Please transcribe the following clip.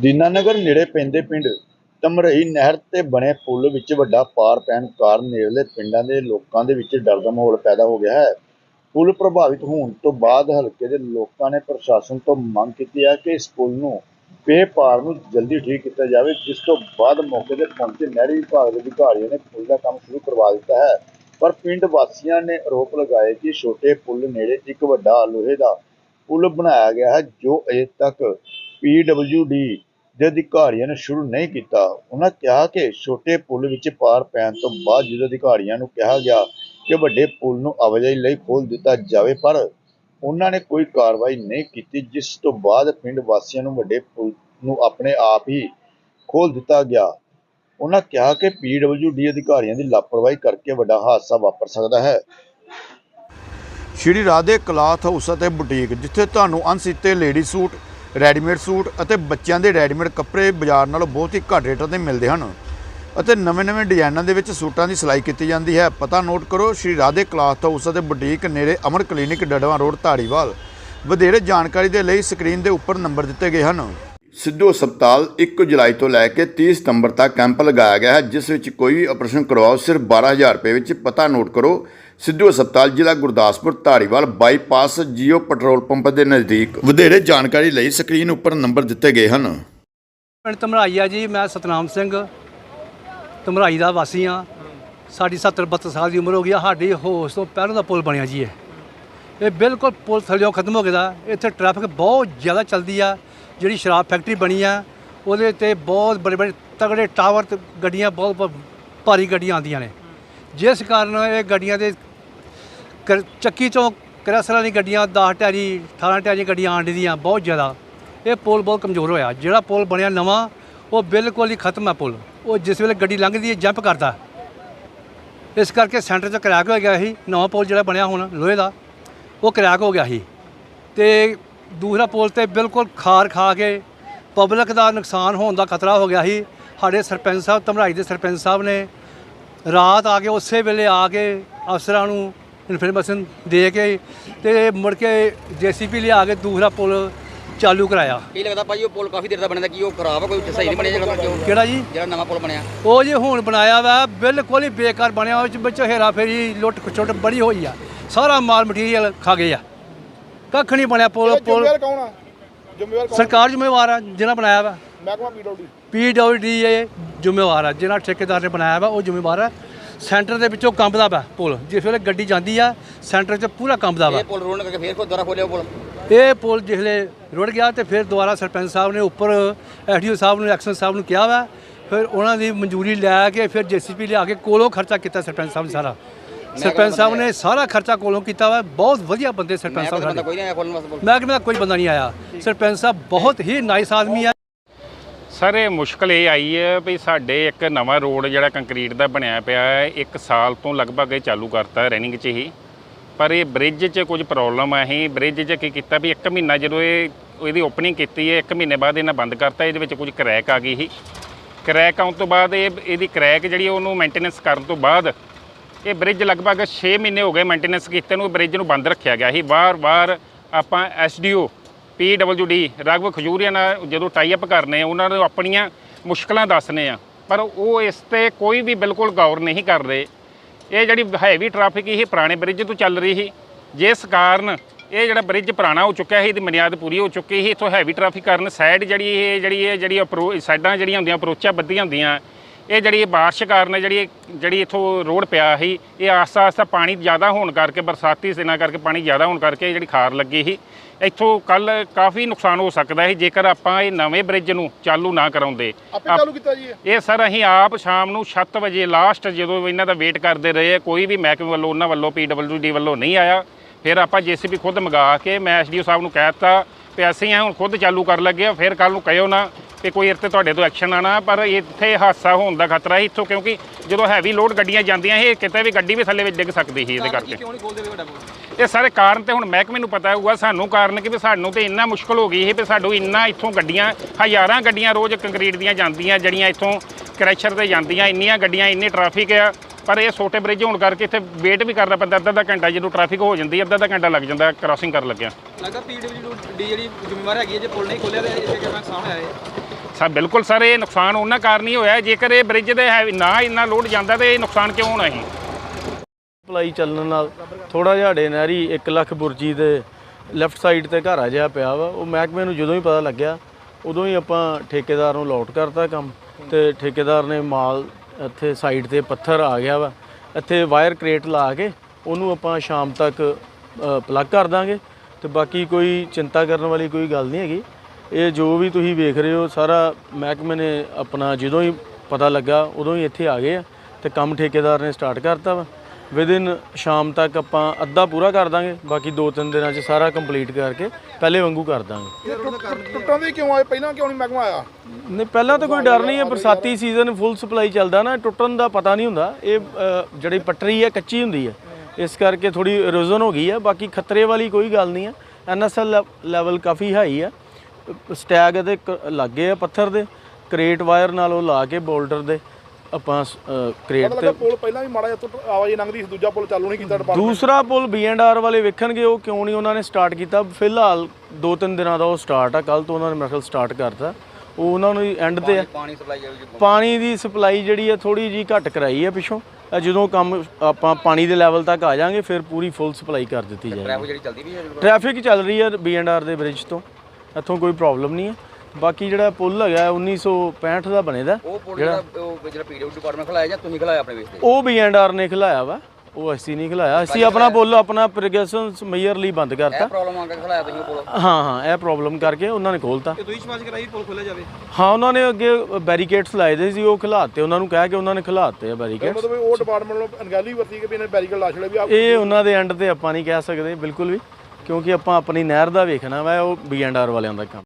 ਦੀਨਾਨਗਰ ਨੇੜੇ ਪੈਂਦੇ ਪਿੰਡ ਤਮਰਈ ਨਹਿਰ ਤੇ ਬਣੇ ਪੁਲ ਵਿੱਚ ਵੱਡਾ ਪਾਰ ਪੈਣ ਕਾਰਨ ਨੇੜਲੇ ਪਿੰਡਾਂ ਦੇ ਲੋਕਾਂ ਦੇ ਵਿੱਚ ਡਰ ਦਾ ਮਾਹੌਲ ਪੈਦਾ ਹੋ ਗਿਆ ਹੈ। ਪੁਲ ਪ੍ਰਭਾਵਿਤ ਹੋਣ ਤੋਂ ਬਾਅਦ ਹਲਕੇ ਦੇ ਲੋਕਾਂ ਨੇ ਪ੍ਰਸ਼ਾਸਨ ਤੋਂ ਮੰਗ ਕੀਤੀ ਹੈ ਕਿ ਇਸ ਪੁਲ ਨੂੰ ਪੇ ਪਾਰ ਨੂੰ ਜਲਦੀ ਠੀਕ ਕੀਤਾ ਜਾਵੇ, ਜਿਸ ਤੋਂ ਬਾਅਦ ਮੌਕੇ ਤੇ ਪਹੁੰਚੇ ਨਹਿਰੀ ਵਿਭਾਗ ਦੇ ਅਧਿਕਾਰੀਆਂ ਨੇ ਪੁਲ ਦਾ ਕੰਮ ਸ਼ੁਰੂ ਕਰਵਾ ਦਿੱਤਾ ਹੈ। ਪਰ ਪਿੰਡ ਵਾਸੀਆਂ ਨੇ ਆਰੋਪ ਲਗਾਏ ਕਿ ਛੋਟੇ ਪੁਲ ਨੇੜੇ ਇੱਕ ਵੱਡਾ ਲੋਹੇ ਦਾ ਪੁਲ ਬਣਾਇਆ ਗਿਆ ਹੈ, ਜੋ ਅਜੇ ਤੱਕ ਪੀਡਬਲਯੂਡੀ ਦੇ ਅਧਿਕਾਰੀਆਂ ਨੇ ਸ਼ੁਰੂ ਨਹੀਂ ਕੀਤਾ, ਉਹਨਾਂ ਕਿਹਾ ਕਿ ਛੋਟੇ ਪੁਲ ਵਿੱਚ ਪਾਰ ਪੈਣ ਤੋਂ ਬਾਅਦ ਜਦੋਂ ਅਧਿਕਾਰੀਆਂ ਨੂੰ ਕਿਹਾ ਗਿਆ ਕਿ ਵੱਡੇ ਪੁਲ ਨੂੰ ਆਵਾਜਾਈ ਲਈ ਖੋਲ੍ਹ ਦਿੱਤਾ ਜਾਵੇ, ਪਰ ਉਹਨਾਂ ਨੇ ਕੋਈ ਕਾਰਵਾਈ ਨਹੀਂ ਕੀਤੀ, ਜਿਸ ਤੋਂ ਬਾਅਦ ਪਿੰਡ ਵਾਸੀਆਂ ਨੂੰ ਵੱਡੇ ਪੁਲ ਨੂੰ ਆਪਣੇ ਆਪ ਹੀ ਖੋਲ ਦਿੱਤਾ ਗਿਆ। ਉਹਨਾਂ ਕਿਹਾ ਕਿ ਪੀਡਬਲਯੂਡੀ ਅਧਿਕਾਰੀਆਂ ਦੀ ਲਾਪਰਵਾਹੀ ਕਰਕੇ ਵੱਡਾ ਹਾਦਸਾ ਵਾਪਰ ਸਕਦਾ ਹੈ। ਸ਼੍ਰੀ ਰਾਧੇ ਕਲਾਥ ਹਾਊਸ ਅਤੇ ਬੁਟੀਕ, ਜਿੱਥੇ ਤੁਹਾਨੂੰ ਅਣਸੀਤੇ ਲੇਡੀ ਸੂਟ ਰੈਡੀਮੇਡ ਸੂਟ ਅਤੇ ਬੱਚਿਆਂ ਦੇ ਰੈਡੀਮੇਡ ਕੱਪੜੇ ਬਾਜ਼ਾਰ ਨਾਲੋਂ ਬਹੁਤ ਹੀ ਘੱਟ ਰੇਟਾਂ ਤੇ ਮਿਲਦੇ ਹਨ। ਅਤੇ ਨਵੇਂ-ਨਵੇਂ ਡਿਜ਼ਾਈਨਾਂ ਦੇ ਵਿੱਚ ਸੂਟਾਂ ਦੀ ਸਿਲਾਈ ਕੀਤੀ ਜਾਂਦੀ ਹੈ। ਪਤਾ ਨੋਟ ਕਰੋ, ਸ਼੍ਰੀ ਰਾਧੇ ਕਲਾਥ ਹਾਊਸ ਅਤੇ ਬੁਟੀਕ ਨੇੜੇ ਅਮਰ ਕਲੀਨਿਕ ਡੜਵਾ ਰੋਡ ਧਾਰੀਵਾਲ। ਵਧੇਰੇ ਜਾਣਕਾਰੀ ਦੇ ਲਈ ਸਕਰੀਨ ਦੇ ਉੱਪਰ ਨੰਬਰ ਦਿੱਤੇ ਗਏ ਹਨ। ਸਿੱਧੂ ਹਸਪਤਾਲ 1 ਜੁਲਾਈ ਤੋਂ ਲੈ ਕੇ 30 ਸਤੰਬਰ ਤੱਕ ਕੈਂਪ ਲਗਾਇਆ ਗਿਆ ਹੈ, ਜਿਸ ਵਿੱਚ ਕੋਈ ਵੀ ਆਪਰੇਸ਼ਨ ਕਰਵਾਓ, ਸਿਰਫ 12000 ਰੁਪਏ ਵਿੱਚ ਪਤਾ ਨੋਟ ਕਰੋ। ਸਿੱਧੂ ਹਸਪਤਾਲ ਜ਼ਿਲ੍ਹਾ Gurdaspur Dhariwal bypass Jio petrol pump ਦੇ ਨਜ਼ਦੀਕ ਵਧੇਰੇ ਜਾਣਕਾਰੀ ਲਈ ਸਕਰੀਨ ਉੱਪਰ ਨੰਬਰ ਦਿੱਤੇ ਗਏ ਹਨ। ਪਿੰਡ ਧਮਰਾਈ ਆ ਜੀ, ਮੈਂ ਸਤਨਾਮ ਸਿੰਘ, ਧਮਰਾਈ ਦਾ ਵਾਸੀ ਆ ਸਾਡੀ 70 72 ਸਾਲ ਦੀ ਉਮਰ ਹੋ ਗਈ ਆ, ਸਾਡੀ ਹੋਸ਼ ਤੋਂ ਪਹਿਲਾਂ ਦਾ ਪੁਲ ਬਣਿਆ ਜੀ ਇਹ। ਇਹ ਬਿਲਕੁਲ ਪੁਲ ਥੱਲਿਓਂ ਖਤਮ ਹੋ ਗਿਆ ਦਾ। ਇੱਥੇ ਟ੍ਰੈਫਿਕ ਬਹੁਤ ਜ਼ਿਆਦਾ ਚੱਲਦੀ ਆ, ਜਿਹੜੀ ਸ਼ਰਾਬ ਫੈਕਟਰੀ ਬਣੀ ਆ, ਉਹਦੇ ਤੇ ਬਹੁਤ ਬੜੇ ਬੜੇ ਤਗੜੇ ਟਾਵਰ ਤੇ ਗੱਡੀਆਂ, ਬਹੁਤ ਭਾਰੀ ਗੱਡੀਆਂ ਆਉਂਦੀਆਂ ਨੇ। ਜਿਸ ਕਾਰਨ ਇਹ ਗੱਡੀਆਂ ਦੇ ਕਰ- ਚੱਕੀ ਚੋਂ ਕਰੈਸਰਾਂ ਦੀ ਗੱਡੀਆਂ 10 ਟੈਰੀ 18 ਟੈਰੀ ਗੱਡੀਆਂ ਆਉਣ ਦੀਆਂ ਬਹੁਤ ਜ਼ਿਆਦਾ। ਇਹ ਪੁਲ ਬਹੁਤ ਕਮਜ਼ੋਰ ਹੋਇਆ। ਜਿਹੜਾ ਪੁਲ ਬਣਿਆ ਨਵਾਂ, ਉਹ ਬਿਲਕੁਲ ਹੀ ਖਤਮ ਹੈ ਪੁਲ। ਉਹ ਜਿਸ ਵੇਲੇ ਗੱਡੀ ਲੰਘਦੀ ਹੈ, ਜੰਪ ਕਰਦਾ। ਇਸ ਕਰਕੇ ਸੈਂਟਰ 'ਚ ਕਰੈਕ ਹੋ ਗਿਆ ਸੀ। ਨਵਾਂ ਪੁਲ ਜਿਹੜਾ ਬਣਿਆ ਹੁਣ, ਲੋਹੇ ਦਾ, ਉਹ ਕਰੈਕ ਹੋ ਗਿਆ ਸੀ। ਤੇ ਦੂਸਰਾ ਪੁਲ ਤੇ ਬਿਲਕੁਲ ਖਾਰ ਖਾ ਕੇ ਪਬਲਿਕ ਦਾ ਨੁਕਸਾਨ ਹੋਣ ਦਾ ਖਤਰਾ ਹੋ ਗਿਆ ਸੀ। ਸਾਡੇ ਸਰਪੰਚ ਸਾਹਿਬ, ਧਮਰਾਈ ਦੇ ਸਰਪੰਚ ਸਾਹਿਬ ਨੇ ਰਾਤ ਆ ਕੇ ਉਸੇ ਵੇਲੇ ਆ ਕੇ ਅਫਸਰਾਂ ਨੂੰ ਇਨਫੋਰਮੇਸ਼ਨ ਦੇ ਕੇ ਤੇ ਮੁੜ ਕੇ ਜੀਸੀਪੀ ਲਿਆ ਕੇ ਦੂਸਰਾ ਪੁਲ ਚਾਲੂ ਕਰਾਇਆ। ਕੀ ਲੱਗਦਾ ਭਾਈ ਉਹ ਪੁਲ ਕਾਫੀ ਦੇਰ ਦਾ ਬਣਿਆ ਦਾ ਕੀ ਉਹ ਖਰਾਬ ਆ ਕੋਈ ਸਹੀ ਨਹੀਂ ਬਣਿਆ ਜਿਹੜਾ ਕਿਉਂ ਕਿਹੜਾ ਜੀ? ਜਿਹੜਾ ਨਵਾਂ ਪੁਲ ਬਣਿਆ? ਉਹ ਜੇ ਹੁਣ ਬਣਾਇਆ ਵਾ ਬਿਲਕੁਲ ਹੀ ਬੇਕਾਰ ਬਣਿਆ ਉਹ ਵਿੱਚ ਹੇਰਾ ਫੇਰੀ ਲੁੱਟ ਖਚੁੱਟ ਬੜੀ ਹੋਈ ਆ। ਸਾਰਾ ਮਾਲ ਮਟੀਰੀਅਲ ਖਾ ਗਏ ਆ। ਕੱਖ ਨਹੀਂ ਬਣਿਆ ਪੁਲ ਪੁਲ। ਜ਼ਿੰਮੇਵਾਰ ਕੌਣ ਆ? ਜ਼ਿੰਮੇਵਾਰ ਕੌਣ ਸਰਕਾਰ ਜ਼ਿੰਮੇਵਾਰ ਆ ਜਿਹਨਾਂ ਬਣਾਇਆ ਵਾ। ਮਹਿਕਮਾ ਪੀਡਬਲਯੂ ਪੀਡਬਲਯੂਡੀ ਇਹ ਜ਼ਿੰਮੇਵਾਰ ਆ ਜਿਹਨਾਂ ਠੇਕੇਦਾਰ ਨੇ ਬਣਾਇਆ ਵਾ ਉਹ ਜ਼ਿੰਮੇਵਾਰ ਆ। ਸੈਂਟਰ ਦੇ ਵਿੱਚੋਂ ਕੰਬਦਾ ਵਾ ਪੁਲ। ਜਿਸ ਵੇਲੇ ਗੱਡੀ ਜਾਂਦੀ ਆ ਸੈਂਟਰ 'ਚ ਪੂਰਾ ਕੰਬਦਾ ਵਾ ਇਹ ਪੁਲ ਰੋਣ ਕਰਕੇ ਫੇਰ ਕੋਈ ਦੁਆਰਾ ਖੋਲਿਆ ਪੁਲ। ਇਹ ਪੁਲ ਜਿਸਲੇ ਰੁੜ ਗਿਆ ਤੇ ਫਿਰ ਦੁਬਾਰਾ ਸਰਪੰਚ ਸਾਹਿਬ ਨੇ ਉੱਪਰ ਐਸਡੀਓ ਸਾਹਿਬ ਨੂੰ ਐਕਸ਼ਨ ਸਾਹਿਬ ਨੂੰ ਕਿਹਾ ਵਾ। ਫਿਰ ਉਹਨਾਂ ਦੀ ਮਨਜ਼ੂਰੀ ਲੈ ਕੇ ਫਿਰ ਜੀਸੀਪੀ ਲਿਆ ਕੇ ਕੋਲੋਂ ਖਰਚਾ ਕੀਤਾ ਸਰਪੰਚ ਸਾਹਿਬ ਨੇ ਸਾਰਾ। ਸਰਪੰਚ ਸਾਹਿਬ ਨੇ ਸਾਰਾ ਖਰਚਾ ਕੋਲੋਂ ਕੀਤਾ ਵਾ। ਬਹੁਤ ਵਧੀਆ ਬੰਦੇ ਸਰਪੰਚ ਮੈਂ ਸਾਹਿਬ ਬੰਦਾ ਸਾਡੇ। ਕੋਈ ਨਹੀਂ ਆਇਆ ਖੋਲਣ ਵਾਸਤੇ ਪੁਲ। ਮਹਿਕਮੇ ਦਾ ਕੋਈ ਬੰਦਾ ਨਹੀਂ ਆਇਆ। ਸਰਪੰਚ ਸਾਹਿਬ ਬਹੁਤ ਹੀ ਨਾਈਸ ਆਦਮੀ ਆ। ਸਰ, ਇਹ ਮੁਸ਼ਕਲ ਇਹ ਆਈ ਹੈ ਵੀ ਸਾਡੇ ਇੱਕ ਨਵਾਂ ਰੋਡ ਜਿਹੜਾ ਕੰਕਰੀਟ ਦਾ ਬਣਿਆ ਪਿਆ ਹੈ, ਇੱਕ ਸਾਲ ਤੋਂ ਲਗਭਗ ਇਹ ਚਾਲੂ ਕਰਤਾ ਰਨਿੰਗ 'ਚ ਹੀ। ਪਰ ਇਹ ਬ੍ਰਿਜ 'ਚ ਕੁਝ ਪ੍ਰੋਬਲਮ ਆ ਹੀ ਬ੍ਰਿਜ 'ਚ ਕੀ ਕੀਤਾ ਵੀ ਇੱਕ ਮਹੀਨਾ ਜਦੋਂ ਇਹ, ਇਹਦੀ ਓਪਨਿੰਗ ਕੀਤੀ ਹੈ, ਇੱਕ ਮਹੀਨੇ ਬਾਅਦ ਇਹਨਾਂ ਬੰਦ ਕਰਤਾ, ਇਹਦੇ ਵਿੱਚ ਕੁਝ ਕਰੈਕ ਆ ਗਈ ਸੀ। ਕਰੈਕ ਆਉਣ ਤੋਂ ਬਾਅਦ ਇਹ, ਇਹਦੀ ਕਰੈਕ ਜਿਹੜੀ ਉਹਨੂੰ ਮੇਨਟੇਨੈਂਸ ਕਰਨ ਤੋਂ ਬਾਅਦ ਇਹ ਬ੍ਰਿਜ ਲਗਭਗ 6 ਮਹੀਨੇ ਹੋ ਗਏ ਮੇਨਟੇਨੈਂਸ ਕੀਤੇ ਨੂੰ ਬ੍ਰਿਜ ਨੂੰ ਬੰਦ ਰੱਖਿਆ ਗਿਆ ਸੀ। ਵਾਰ-ਵਾਰ ਆਪਾਂ ਐਸਡੀਓ ਪੀਡਬਲਯੂਡੀ ਰਾਘਵ ਖਜੂਰੀਆ ਨਾਲ ਜਦੋਂ ਟਾਈ ਅਪ ਕਰਨੇ ਆ, ਉਹਨਾਂ ਨੂੰ ਆਪਣੀਆਂ ਮੁਸ਼ਕਲਾਂ ਦੱਸਨੇ ਆ। ਪਰ ਉਹ ਇਸ ਤੇ ਕੋਈ ਵੀ ਬਿਲਕੁਲ ਗੌਰ ਨਹੀਂ ਕਰ ਰਹੇ ਇਹ ਜਿਹੜੀ ਹੈਵੀ ਟ੍ਰੈਫਿਕ ਇਹ ਪੁਰਾਣੇ ਬ੍ਰਿਜ ਤੋਂ ਚੱਲ ਰਹੀ ਸੀ। ਜਿਸ ਕਾਰਨ ਇਹ ਜਿਹੜਾ ਬ੍ਰਿਜ ਪੁਰਾਣਾ ਹੋ ਚੁੱਕਿਆ ਸੀ, ਇਹਦੀ ਬੁਨਿਆਦ ਪੂਰੀ ਹੋ ਚੁੱਕੀ ਸੀ। ਇੱਥੋਂ ਹੈਵੀ ਟ੍ਰੈਫਿਕ ਕਾਰਨ ਸਾਈਡ ਜਿਹੜੀ ਇਹ ਜਿਹੜੀ ਇਹ, ਜਿਹੜੀ ਅਪਰੋ ਸਾਈਡਾਂ ਜਿਹੜੀਆਂ ਹੁੰਦੀਆਂ ਅਪਰੋਚਾਂ ਬੱਧੀਆਂ ਹੁੰਦੀਆਂ। ਇਹ ਜਿਹੜੀ ਬਾਰਿਸ਼ ਕਾਰਨ ਜਿਹੜੀ ਜਿਹੜੀ ਇਥੋਂ ਰੋਡ ਪਿਆ ਸੀ ਇਹ ਆਸਤਾ ਆਸਤਾ ਪਾਣੀ ਜ਼ਿਆਦਾ ਹੋਣ ਕਰਕੇ ਬਰਸਾਤੀ ਦਿਨਾਂ ਕਰਕੇ ਪਾਣੀ ਜ਼ਿਆਦਾ ਹੋਣ ਕਰਕੇ ਜਿਹੜੀ ਖਾਰ ਲੱਗੀ ਸੀ। ਇੱਥੋਂ ਕੱਲ ਕਾਫੀ ਨੁਕਸਾਨ ਹੋ ਸਕਦਾ ਸੀ ਜੇਕਰ ਆਪਾਂ ਇਹ ਨਵੇਂ ਬ੍ਰਿਜ ਨੂੰ ਚਾਲੂ ਨਾ ਕਰਾਉਂਦੇ। ਆਪੇ ਚਾਲੂ ਕੀਤਾ ਜੀ ਇਹ? ਸਰ ਅਸੀਂ ਆਪ ਸ਼ਾਮ ਨੂੰ 7 ਵਜੇ ਲਾਸਟ ਜਦੋਂ ਇਹਨਾਂ ਦਾ ਵੇਟ ਕਰਦੇ ਰਹੇ ਕੋਈ ਵੀ ਮਹਿਕਮੇ ਵੱਲੋਂ ਉਹਨਾਂ ਵੱਲੋਂ ਪੀਡਬਲਯੂਡੀ ਵੱਲੋਂ ਨਹੀਂ ਆਇਆ। ਫਿਰ ਆਪਾਂ ਜੀਸੀਬੀ ਖੁਦ ਮੰਗਾ ਕੇ ਮੈਂ ਐਸਡੀਓ ਸਾਹਿਬ ਨੂੰ ਕਹਿ ਦਿੱਤਾ ਵੀ ਅਸੀਂ ਹੁਣ ਖੁਦ ਚਾਲੂ ਕਰ ਲੱਗੇ ਆ ਫਿਰ ਕੱਲ ਨੂੰ ਕਹਿਓ ਨਾ ਕਿ ਕੋਈ ਇੱਥੇ ਤੁਹਾਡੇ ਤੋਂ ਐਕਸ਼ਨ ਆਣਾ ਪਰ ਇੱਥੇ ਹਾਦਸਾ ਹੋਣ ਦਾ ਖਤਰਾ ਹੈ ਇੱਥੋਂ ਕਿਉਂਕਿ ਜਦੋਂ ਹੈਵੀ ਲੋਡ ਗੱਡੀਆਂ ਜਾਂਦੀਆਂ ਇਹ ਕਿਤੇ ਵੀ ਗੱਡੀ ਵੀ ਥੱਲੇ ਵਿੱਚ ਡਿੱਗ ਸਕਦੀ ਸੀ ਇਹਦੇ ਕਰਕੇ। ਕਿਉਂ ਨਹੀਂ ਖੋਲਦੇ ਵੀ ਵੱਡਾ ਪੁਲ ਇਹ ਸਾਰੇ ਕਾਰਨ ਤੇ ਹੁਣ ਮਹਿਕਮੇ ਨੂੰ ਪਤਾ ਹੋਊਗਾ ਸਾਨੂੰ ਕਾਰਨ ਕਿ ਵੀ ਸਾਨੂੰ ਤੇ ਇੰਨਾ ਮੁਸ਼ਕਲ ਹੋ ਗਈ ਸੀ ਵੀ ਸਾਨੂੰ ਇੰਨਾ ਇੱਥੋਂ ਗੱਡੀਆਂ ਹਜ਼ਾਰਾਂ ਗੱਡੀਆਂ ਰੋਜ਼ ਕੰਕਰੀਟ ਦੀਆਂ ਜਾਂਦੀਆਂ ਜਿਹੜੀਆਂ ਇੱਥੋਂ ਕ੍ਰੈਸ਼ਰ ਤੇ ਜਾਂਦੀਆਂ ਇੰਨੀਆਂ ਗੱਡੀਆਂ ਇੰਨੀ ਟ੍ਰੈਫਿਕ ਆ ਪਰ ਇਹ ਛੋਟੇ ਬ੍ਰਿਜ ਹੋਣ ਕਰਕੇ ਇੱਥੇ ਵੇਟ ਵੀ ਕਰਨਾ ਪੈਂਦਾ ਅੱਧਾ ਅੱਧਾ ਘੰਟਾ ਜਦੋਂ ਟ੍ਰੈਫਿਕ ਹੋ ਜਾਂਦੀ ਅੱਧਾ ਅੱਧਾ ਘੰਟਾ ਲੱਗ ਜਾਂਦਾ ਕ੍ਰਾਸਿੰਗ ਕਰਨ ਲੱਗਿਆ। ਲੱਗਦਾ ਪੀਡਬਲਯੂਡੀ ਜਿਹੜੀ ਜ਼ਿੰਮੇਵਾਰ ਹੈਗੀ ਹੈ ਜੇ ਪੁਲ ਨਹੀਂ ਖੋਲਿਆ ਤੇ ਇੱਥੇ ਕਿਵੇਂ ਸਾਹਮਣੇ ਆਏ ਸਾ ਬਿਲਕੁਲ ਸਰ, ਇਹ ਨੁਕਸਾਨ ਉਹਨਾਂ ਕਾਰਨ ਹੀ ਹੋਇਆ ਜੇਕਰ ਇਹ ਬ੍ਰਿਜ ਦੇ ਹੈ- ਨਾ ਇੰਨਾ ਲੋਡ ਜਾਂਦਾ ਤੇ ਇਹ ਨੁਕਸਾਨ ਕਿਉਂ ਹੋਣਾ ਸੀ? ਸਪਲਾਈ ਚੱਲਣ ਨਾਲ ਥੋੜਾ ਜਿਹਾ ਡੇ ਨਹਿਰੀ 1 ਲੱਖ ਬੁਰਜੀ ਦੇ ਲੈਫਟ ਸਾਈਡ ਤੇ ਘਰ ਆ ਜਿਹਾ ਪਿਆ ਵਾ। ਉਹ ਮਹਿਕਮੇ ਨੂੰ ਜਦੋਂ ਹੀ ਪਤਾ ਲੱਗਿਆ, ਉਦੋਂ ਹੀ ਆਪਾਂ ਠੇਕੇਦਾਰ ਨੂੰ ਲੋਟ ਕਰਤਾ ਕੰਮ ਤੇ ਠੇਕੇਦਾਰ ਨੇ ਮਾਲ ਇੱਥੇ ਸਾਈਡ ਤੇ ਪੱਥਰ ਆ ਗਿਆ ਵਾ। ਇੱਥੇ ਵਾਇਰ ਕ੍ਰੇਟ ਲਾ ਕੇ ਉਹਨੂੰ ਆਪਾਂ ਸ਼ਾਮ ਤੱਕ ਪਲੱਗ ਕਰ ਦਾਂਗੇ ਤੇ ਬਾਕੀ ਕੋਈ ਚਿੰਤਾ ਕਰਨ ਵਾਲੀ ਕੋਈ ਗੱਲ ਨਹੀਂ ਹੈਗੀ। ਇਹ ਜੋ ਵੀ ਤੁਸੀਂ ਵੇਖ ਰਹੇ ਹੋ ਸਾਰਾ ਮਹਿਕਮੇ ਨੇ ਆਪਣਾ ਜਦੋਂ ਹੀ ਪਤਾ ਲੱਗਾ ਉਦੋਂ ਹੀ ਇੱਥੇ ਆ ਗਏ ਆ ਤੇ ਕੰਮ ਠੇਕੇਦਾਰ ਨੇ ਸਟਾਰਟ ਕਰਤਾ ਵਾ। ਵਿਦਿਨ ਸ਼ਾਮ ਤੱਕ ਆਪਾਂ ਅੱਧਾ ਪੂਰਾ ਕਰ ਦਾਂਗੇ ਬਾਕੀ 2-3 ਦਿਨਾਂ 'ਚ ਸਾਰਾ ਕੰਪਲੀਟ ਕਰਕੇ ਪਹਿਲੇ ਵਾਂਗੂ ਕਰ ਦਾਂਗੇ। ਟੁੱਟ- ਦੇ ਕਿਉਂ ਆਏ? ਪਹਿਲਾਂ ਕਿਉਂ ਨਹੀਂ ਮਹਿਕਮਾ ਆਇਆ? ਨਹੀਂ ਪਹਿਲਾਂ ਤਾਂ ਕੋਈ ਡਰ ਨਹੀਂ ਹੈ ਬਰਸਾਤੀ ਸੀਜ਼ਨ ਫੁੱਲ ਸਪਲਾਈ ਚੱਲਦਾ ਨਾ ਟੁੱਟਣ ਦਾ ਪਤਾ ਨਹੀਂ ਹੁੰਦਾ। ਇਹ ਅ, ਜਿਹੜੀ ਪਟਰੀ ਹੈ ਕੱਚੀ ਹੁੰਦੀ ਹੈ। ਇਸ ਕਰਕੇ ਥੋੜੀ ਇਰੋਜ਼ਨ ਹੋ ਗਈ ਹੈ ਬਾਕੀ ਖਤਰੇ ਵਾਲੀ ਕੋਈ ਗੱਲ ਨਹੀਂ ਹੈ। ਐਨਐਸਐਲ ਲੈਵਲ ਕਾਫੀ ਹਾਈ ਹੈ। ਸਟੈਗ ਦੇ ਲੱਗੇ ਆ ਪੱਥਰ ਦੇ ਕ੍ਰੇਟ ਵਾਇਰ ਨਾਲ ਉਹ ਲਾ ਕੇ ਬੋਲਡਰ ਦੇ ਆਪਾਂ ਕ੍ਰੇਟ ਤੇ ਪੁਲ ਪਹਿਲਾਂ ਵੀ ਮਾੜਾ ਜਿਹਾ ਟੁੱਟ ਆਵਾਜਾਈ ਲੰਘਦੀ ਸੀ ਦੂਜਾ ਪੁਲ ਚਾਲੂ ਨਹੀਂ ਕੀਤਾ ਡਿਪਾਰਟਮੈਂਟ ਦੂਸਰਾ ਪੁਲ ਬੀਐਨਆਰ ਵਾਲੇ ਵੇਖਣਗੇ ਉਹ ਕਿਉਂ ਨਹੀਂ ਉਹਨਾਂ ਨੇ ਸਟਾਰਟ ਕੀਤਾ। ਫਿਲਹਾਲ 2-3 ਦਿਨਾਂ ਦਾ ਉਹ ਸਟਾਰਟ ਆ ਕੱਲ ਤੋਂ ਉਹਨਾਂ ਨੇ ਮੇਰੇ ਖਿਆਲ ਸਟਾਰਟ ਕਰਤਾ। ਉਹ ਉਹਨਾਂ ਨੂੰ ਐਂਡ ਤੇ ਆ। ਪਾਣੀ ਸਪਲਾਈ ਪਾਣੀ ਦੀ ਸਪਲਾਈ ਜਿਹੜੀ ਹੈ ਥੋੜੀ ਜੀ ਘੱਟ ਕਰਾਈ ਹੈ ਪਿੱਛੋਂ। ਜਦੋਂ ਕੰਮ ਆਪਾਂ ਪਾਣੀ ਦੇ ਲੈਵਲ ਤੱਕ ਆ ਜਾਾਂਗੇ ਫਿਰ ਪੂਰੀ ਫੁੱਲ ਸਪਲਾਈ ਕਰ ਦਿੱਤੀ ਜਾਏਗੀ। ਟ੍ਰੈਫਿਕ ਜਿਹੜੀ ਚੱਲਦੀ ਵੀ ਹੈ ਟ੍ਰੈਫਿਕ ਚੱਲ ਰਹੀ ਹੈ ਬੀਐਨਆਰ ਦੇ ਬ੍ਰਿਜ ਤੋਂ। ਇੱਥੋਂ ਕੋਈ ਪ੍ਰੋਬਲਮ ਨਹੀਂ ਹੈ। ਬਾਕੀ ਜਿਹੜਾ ਪੁਲ ਹੈਗਾ 1965 ਦਾ ਬਣੇ ਦਾ ਉਹ ਪੁਲ ਜਿਹੜਾ ਉਹ ਜਿਹੜਾ ਡਿਪਾਰਟਮੈਂਟ ਖਲਾਇਆ ਜਾਂ ਤੁਸੀਂ ਖਲਾਇਆ ਆਪਣੇ ਵੇਸ ਤੇ? ਉਹ ਬੀਐਨਆਰ ਨੇ ਖਿਲਾਇਆ ਵਾ। ਉਹ ਅਸੀਂ ਨਹੀਂ ਖਿਲਾਇਆ। ਅਸੀਂ ਆਪਣਾ ਪੁਲ ਆਪਣਾ ਪ੍ਰਗੈਸ਼ਨ ਲਈ ਬੰਦ ਕਰਤਾ। ਪ੍ਰੋਬਲਮ ਆ ਕੇ ਖਲਾਇਆ ਤੁਸੀਂ ਉਹ ਪੁਲ? ਹਾਂ ਹਾਂ ਇਹ ਪ੍ਰੋਬਲਮ ਕਰਕੇ ਉਹਨਾਂ ਨੇ ਖੋਲਤਾ। ਇਹ ਤੁਸੀਂ ਸਮਾਜ ਕਰਾਈ ਪੁਲ ਖੋਲਿਆ ਜਾਵੇ? ਹਾਂ ਉਹਨਾਂ ਨੇ ਅੱਗੇ ਬੈਰੀਕੇਡਸ ਲਾਏ ਦੇ ਸੀ ਉਹ ਖਿਲਾਤੇ ਉਹਨਾਂ ਨੂੰ ਕਹਿ ਕੇ ਉਹਨਾਂ ਨੇ ਖਿਲਾਤੇ ਆ ਬੈਰੀਕੇਡ ਮਤਲਬ ਉਹ ਡਿਪਾਰਟਮੈਂਟ ਨੂੰ ਅਣਗਹਿਲੀ ਵਰਤੀ ਕਿ ਵੀ ਇਹਨੇ ਬੈਰੀਕੇਡ ਲਾ ਛੜੇ ਵੀ ਆ ਇਹ ਉਹਨਾਂ ਦੇ ਐਂਡ ਤੇ ਆਪਾਂ ਨਹੀਂ ਕਹਿ ਸਕਦੇ ਬਿਲਕੁਲ ਵੀ। ਕਿਉਂਕਿ ਆਪਾਂ ਆਪਣੀ ਨਹਿਰ ਦਾ ਵੇਖਣਾ ਵਾ ਉਹ ਬੀਐਨਆਰ ਵਾਲਿਆਂ ਦਾ ਕੰਮ।